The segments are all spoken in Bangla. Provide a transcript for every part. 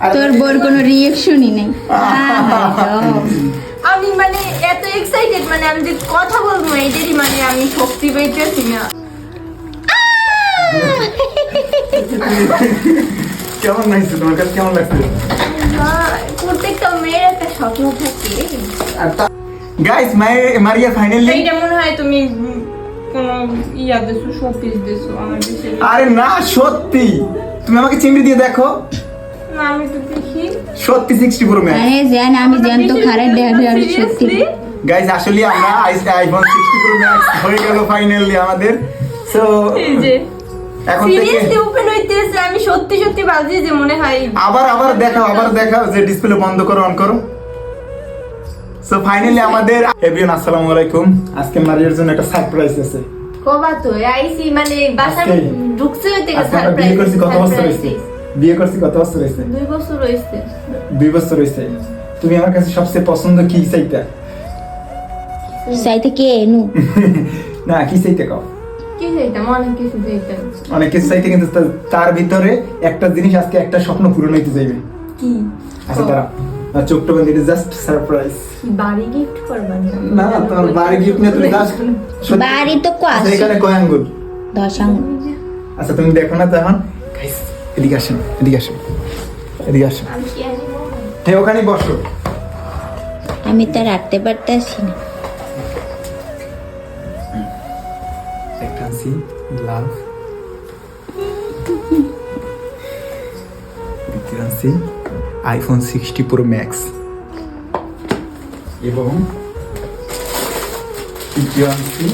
আর- তোর বোর কোনো রিয়েকশনই নেই। আমি মানে এত এক্সাইটেড মানে আমি যে কথা বলব এটারই মানে আমি শক্তি পেয়েছি না। কেমন লাগছে? তোমার কাছে কেমন লাগছে? প্রত্যেকটা মেয়ের একটা স্বপ্ন থাকে। আর গাইস মারিয়া ফাইনালি এইটা মনে হয় তুমি কোনো ইয়া দেছো শোপিস দেছো আমার আরে না সত্যি। তুমি আমাকে চিংড়ি দিয়ে দেখো। আমি তো দেখি। সত্যি সিক্সটি প্রো ম্যাক্স আরে জান আমি জান তো খারাপ দেখা আর সত্যি? গাইস আসলে আমরা আইফোন সিক্সটি প্রো ম্যাক্স হয়ে গেল ফাইনালি আমাদের। সো এই যে এখন থেকে সিরিয়াসলি ওপেন হইতেছে আমি সত্যি সত্যি ভাবছি যে মনে হয়। আবার আবার দেখাও আবার দেখাও যে ডিসপ্লে বন্ধ করো অন করো। সো ফাইনালি আমাদের এভরিওয়ান আসসালামু আলাইকুম। আজকে মারিয়ার জন্য একটা সারপ্রাইজ আছে। কবা তো আইসি মানে বাসা ঢুকছে হইতে আমরা করছি কত বছর হয়েছে বিয়ে করছি কত বছর হয়েছে? দুই বছর হয়েছে। দুই বছর হয়েছে। তুমি আমার কাছে সবচেয়ে পছন্দ কি চাইতা? কে নু না কি চাইতে কও? অনেক কিছু চাইতে কিন্তু তার ভিতরে একটা জিনিস আজকে একটা স্বপ্ন পূরণ হইতে যাইবে। কি? আচ্ছা চোখটা বন্ধ জাস্ট সারপ্রাইজ বাড়ি গিফট করবা না? না তোমার বাড়ি গিফট নিয়ে তুমি জাস্ট বাড়ি তো কস এখানে কয় আঙ্গুল? দশ আঙুল আচ্ছা তুমি দেখো না তখন গাইস এদিকে আসেন এদিকে আসেন এদিকে আসেন। হ্যাঁ ওখানেই বসো। আমি তো রাখতে পারতাছি না। একটা আনছি লাভ দ্বিতীয় আনছি আইফোন সিক্সটি প্রো ম্যাক্স এবং তৃতীয় আনছি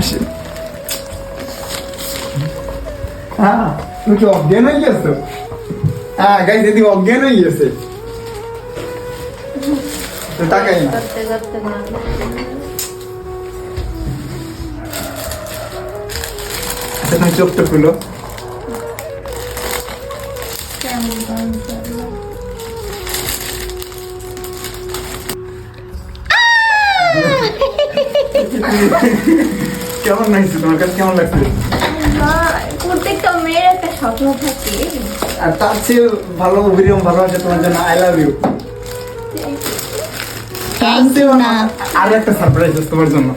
আসেন হ্যাঁ তুমি কি অজ্ঞান হয়ে গেছো? হ্যাঁ দিদি অজ্ঞান হয়ে গেছে। তো তাকাই না। আচ্ছা তুমি চোখটা খুলো। কেমন লাগছে? তোমার কাছে কেমন লাগছে? প্রত্যেকটা মেয়ের একটা স্বপ্ন থাকে। আর তার চেয়ে ভালো অভিরম ভালো আছে তোমার জন্য আই লাভ ইউ আর একটা সারপ্রাইজ আছে তোমার জন্য।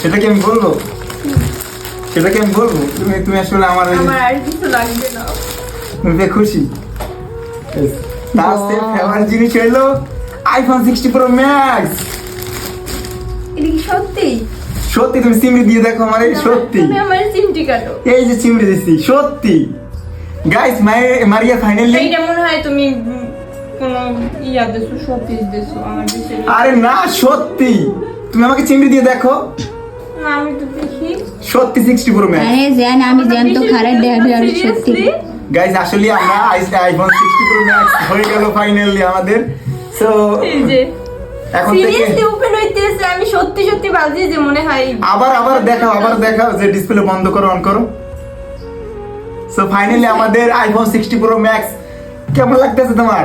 সেটা কি আমি বলব? সেটা কি আমি বলব? তুমি তুমি আসলে আমার আমার আর কিছু লাগবে না। তুমি খুশি? তার জিনিস হইল আইফোন সিক্সটি প্রো ম্যাক্স এটা কি সত্যি? সত্যি তুমি সিমরি দিয়ে দেখো আমার এই সত্যি। তুমি আমার চিমটি কাটো। এই যে চিমড়ি দিচ্ছি সত্যি। গাইস মারিয়া ফাইনালি এইটা মনে হয় তুমি ইয়া দেছো দেছো আমার আরে না সত্যি। তুমি আমাকে চিমড়ি দিয়ে দেখো। আমি তো দেখি। সত্যি সিক্সটি প্রো ম্যাক্স আরে জান আমি জান তো খারাপ দেখা আর সত্যি। গাইস আসলে আমরা আইফোন সিক্সটি প্রো ম্যাক্স হয়ে গেল ফাইনালি আমাদের। সো এই যে এখন থেকে সিরিয়াসলি ওপেন হইতেছে আমি সত্যি সত্যি ভাবছি যে মনে হয় আবার আবার দেখাও আবার দেখাও যে ডিসপ্লে বন্ধ করো অন করো। সো ফাইনালি আমাদের আইফোন সিক্সটি প্রো ম্যাক্স কেমন লাগতেছে তোমার?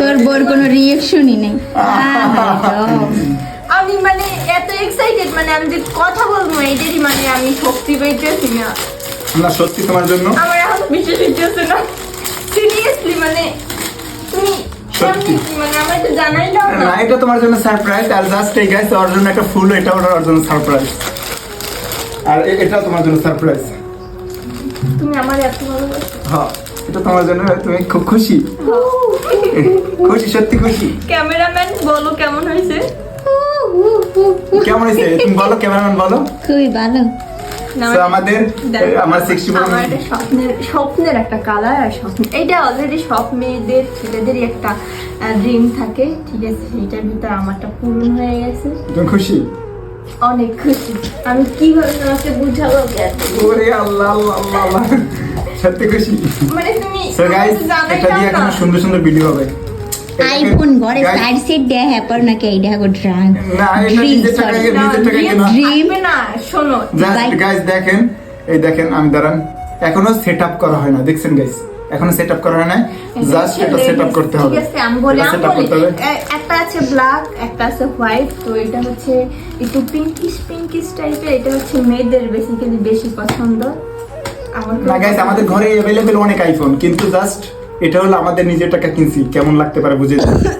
তোর বোর কোনো রিয়েকশনই নেই। আমি মানে এত এক্সাইটেড মানে আমি যে কথা বলব এটারই মানে আমি শক্তি পেয়েছি না। না সত্যি তোমার জন্য? আমার এখন বিশ্বাস হইতেছে না। সিরিয়াসলি মানে তুমি সত্যি। মানে আমার তো জানাই দাও না না। এটা তোমার জন্য সারপ্রাইজ আর জাস্ট এই গাইস ওর জন্য একটা ফুল এটা ওর জন্য সারপ্রাইজ আর এ- এটাও তোমার জন্য সারপ্রাইজ তুমি আমার এত ভালোবাসো। হ্যাঁ এটা তোমার জন্য তুমি খুব খুশি। খুশি সত্যি খুশি। ক্যামেরাম্যান বলো কেমন হয়েছে? কেমন হয়েছে? তুমি বলো ক্যামেরাম্যান বলো। খুবই ভালো। আমাদের আমার সিক্সটি আমার একটা স্বপ্নের স্বপ্নের একটা কালার আর স্বপ্ন এটা অলরেডি সব মেয়েদের ছেলেদেরই একটা ড্রিম থাকে ঠিক আছে? সেটার ভিতর আমারটা পূরণ হয়ে গেছে। তুমি খুশি? অনেক খুশি। আমি কীভাবে তোমাকে বুঝাবো? ওরে আল্লাহ আল্লাহ আল্লাহ আল্লাহ। সত্যি খুশি? মানে তুমি সো গাইস এটা দিয়ে এখন সুন্দর সুন্দর ভিডিও হবে। আইফোন ঘরে সাইড সেট দেয়া এইটা না এটা ড্রিম নিজের টাকা না, নিজের টাকা কেনা থাকবে না শোনো জাস্ট গাইস দেখেন এই দেখেন আমি দাঁড়ান। এখনও সেট আপ করা হয় না দেখছেন গাইস এখনও সেট আপ করা হয় না জাস্ট এটা সেট আপ করতে হবে। ঠিক আছে আমি বলি আমি বলি একটা আছে ব্ল্যাক একটা আছে হোয়াইট তো এটা হচ্ছে একটু পিঙ্কিশ পিঙ্কিশ টাইপের এটা হচ্ছে মেয়েদের বেসিক্যালি বেশি পছন্দ। না গাইস আমাদের ঘরে অ্যাভেলেবেল অনেক আইফোন কিন্তু জাস্ট এটা হলো আমাদের নিজের টাকা কিনছি কেমন লাগতে পারে বুঝে